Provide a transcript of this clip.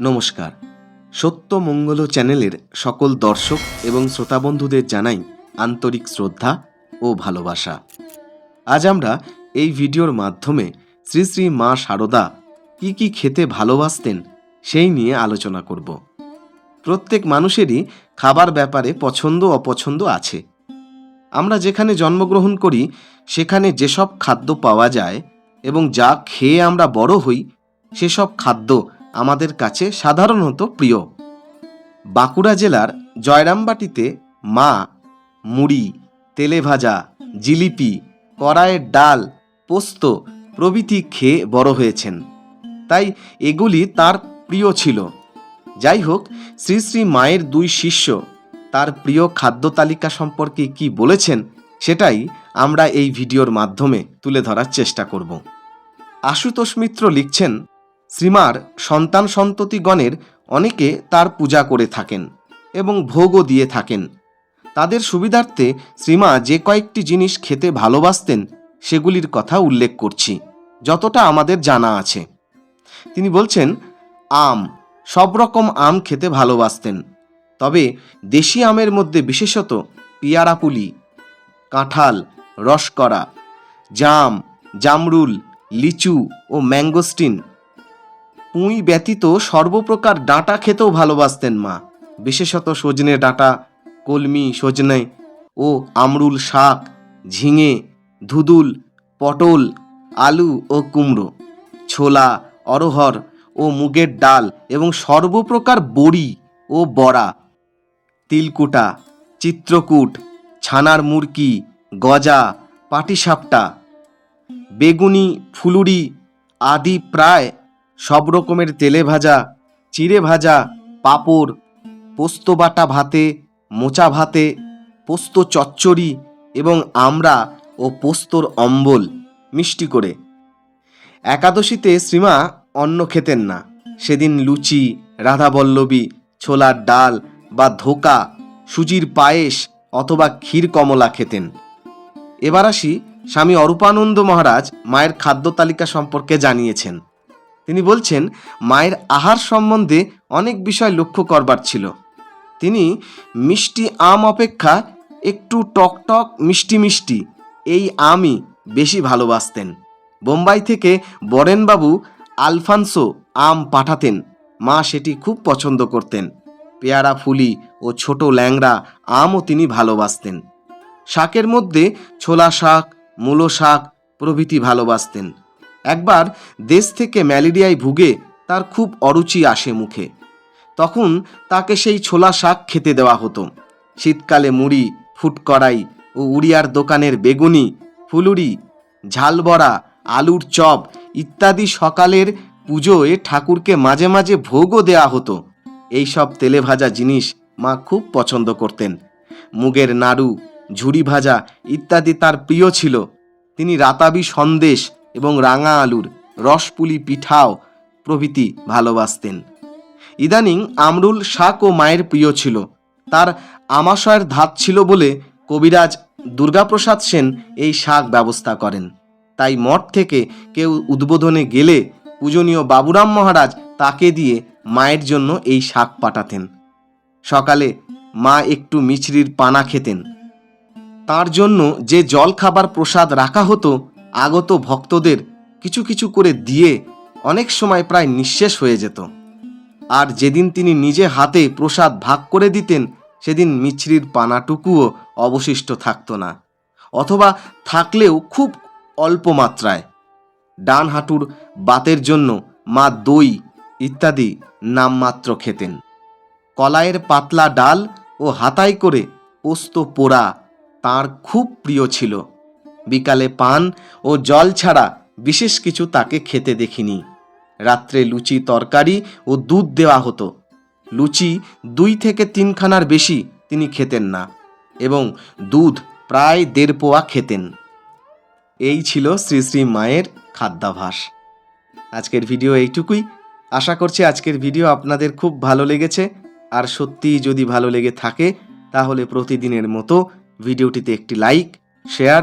নমস্কার। সত্য মঙ্গল চ্যানেলের সকল দর্শক এবং শ্রোতাবন্ধুদের জানাই আন্তরিক শ্রদ্ধা ও ভালোবাসা। আজ আমরা এই ভিডিওর মাধ্যমে শ্রী শ্রী মা শারদা কি কি খেতে ভালোবাসতেন সেই নিয়ে আলোচনা করব। প্রত্যেক মানুষেরই খাবার ব্যাপারে পছন্দ অপছন্দ আছে। আমরা যেখানে জন্মগ্রহণ করি, সেখানে যেসব খাদ্য পাওয়া যায় এবং যা খেয়ে আমরা বড় হই, সেসব খাদ্য আমাদের কাছে সাধারণত প্রিয়। বাঁকুড়া জেলার জয়রামবাটিতে মা, মুড়ি, তেলে ভাজা, জিলিপি কড়াইয়ের ডাল, পোস্ত প্রভৃতি খেয়ে বড় হয়েছেন। তাই এগুলি তার প্রিয় ছিল। যাই হোক, শ্রী শ্রী মায়ের দুই শিষ্য তার প্রিয় খাদ্য তালিকা সম্পর্কে কি বলেছেন সেটাই আমরা এই ভিডিওর মাধ্যমে তুলে ধরার চেষ্টা করব। আশুতোষ মিত্র লিখছেন শ্রীমার সন্তান সন্ততিগণের অনেকে তার পূজা করে থাকেন এবং ভোগও দিয়ে থাকেন। তাদের সুবিধার্থে শ্রীমা যে কয়েকটি জিনিস খেতে ভালোবাসতেন, সেগুলির কথা উল্লেখ করছি, যতটা আমাদের জানা আছে। তিনি বলছেন, আম, সব রকম আম খেতে ভালোবাসতেন, তবে দেশি আমের মধ্যে বিশেষত পিয়ারাপুলি কাঁঠাল রসকরা জাম, জামরুল, লিচু ও ম্যাঙ্গোস্টিন পুঁই ব্যতীত সর্বপ্রকার ডাঁটা খেতেও ভালোবাসতেন মা। বিশেষত সজনে ডাঁটা, কলমি, সজনে ও আমরুল শাক, ঝিঙে, ধুদুল, পটল, আলু ও কুমড়ো, ছোলা অরহর ও মুগের ডাল এবং সর্বপ্রকার বড়ি ও বড়া, তিলকুটা, চিত্রকূট, ছানার মুরকি, গজা, পাটিসাপটা, বেগুনি, ফুলুরি আদি প্রায় সব রকমের তেলে ভাজা, চিড়ে ভাজা, পাঁপড়, পোস্ত বাটা ভাতে, মোচা ভাতে, পোস্ত চচ্চড়ি এবং আমরা ও পোস্তর অম্বল মিষ্টি করে। একাদশীতে শ্রীমা অন্ন খেতেন না। সেদিন লুচি, রাধাবল্লবী, ছোলার ডাল বা ধোকা, সুজির পায়েস অথবা ক্ষীর কমলা খেতেন। এবার আসি স্বামী অরূপানন্দ মহারাজ মায়ের খাদ্য তালিকা সম্পর্কে জানিয়েছেন। তিনি বলছেন, মায়ের আহার সম্বন্ধে অনেক বিষয় লক্ষ্য করবার ছিল। তিনি, মিষ্টি আম অপেক্ষা একটু টকটক মিষ্টি মিষ্টি, এই আমই বেশি ভালোবাসতেন। বোম্বাই থেকে বরেনবাবু আলফানসো আম পাঠাতেন। মা সেটি খুব পছন্দ করতেন। পেয়ারা ফুলি ও ছোট ল্যাংড়া আমও তিনি ভালোবাসতেন। শাকের মধ্যে ছোলা শাক, মূলো শাক প্রভৃতি ভালোবাসতেন। একবার দেশ থেকে ম্যালেরিয়ায় ভুগে তার খুব অরুচি আসে মুখে। তখন তাকে সেই ছোলা শাক খেতে দেওয়া হতো। শীতকালে মুড়ি ফুটকড়াই ও উড়িয়ার দোকানের বেগুনি, ফুলুরি, ঝালবড়া, আলুর চপ ইত্যাদি সকালের পুজোয় ঠাকুরকে মাঝে মাঝে ভোগও দেয়া হতো। এইসব তেলে ভাজা জিনিস মা খুব পছন্দ করতেন। মুগের নাড়ু, ঝুড়ি ভাজা ইত্যাদি তার প্রিয় ছিল। তিনি রাতাবি সন্দেশ এবং রাঙা আলুর রসপুলি পিঠাও প্রভৃতি ভালোবাসতেন। ইদানিং আমরুল শাক ও মায়ের প্রিয় ছিল। তার আমাশয়ের ধাত ছিল বলে কবিরাজ দুর্গাপ্রসাদ সেন এই শাক ব্যবস্থা করেন। তাই মঠ থেকে কেউ উদ্বোধনে গেলে পূজনীয় বাবুরাম মহারাজ তাকে দিয়ে মায়ের জন্য এই শাক পাঠাতেন। সকালে মা একটু মিছরির পানা খেতেন। তার জন্য যে জল খাবার প্রসাদ রাখা হতো আগত ভক্তদের কিছু কিছু করে দিয়ে অনেক সময় প্রায় নিঃশেষ হয়ে যেত। আর যেদিন তিনি নিজে হাতে প্রসাদ ভাগ করে দিতেন, সেদিন মিছরির পানাটুকুও অবশিষ্ট থাকতো না, অথবা থাকলেও খুব অল্প মাত্রায়। ডান হাঁটুর বাতের জন্য মা দই ইত্যাদি নামমাত্র খেতেন। কলাইয়ের পাতলা ডাল ও হাতাই করে পোস্ত পোড়া তার খুব প্রিয় ছিল। বিকালে পান ও জল ছাড়া বিশেষ কিছু তাকে খেতে দেখিনি। রাত্রে লুচি তরকারি ও দুধ দেওয়া হতো। লুচি দুই থেকে তিনখানার বেশি তিনি খেতেন না এবং দুধ প্রায় দেড় পোয়া খেতেন। এই ছিল শ্রী শ্রী মায়ের খাদ্যাভাস। আজকের ভিডিও এইটুকুই। আশা করছি আজকের ভিডিও আপনাদের খুব ভালো লেগেছে। আর সত্যিই যদি ভালো লেগে থাকে, তাহলে প্রতিদিনের মতো ভিডিওটিতে একটি লাইক, শেয়ার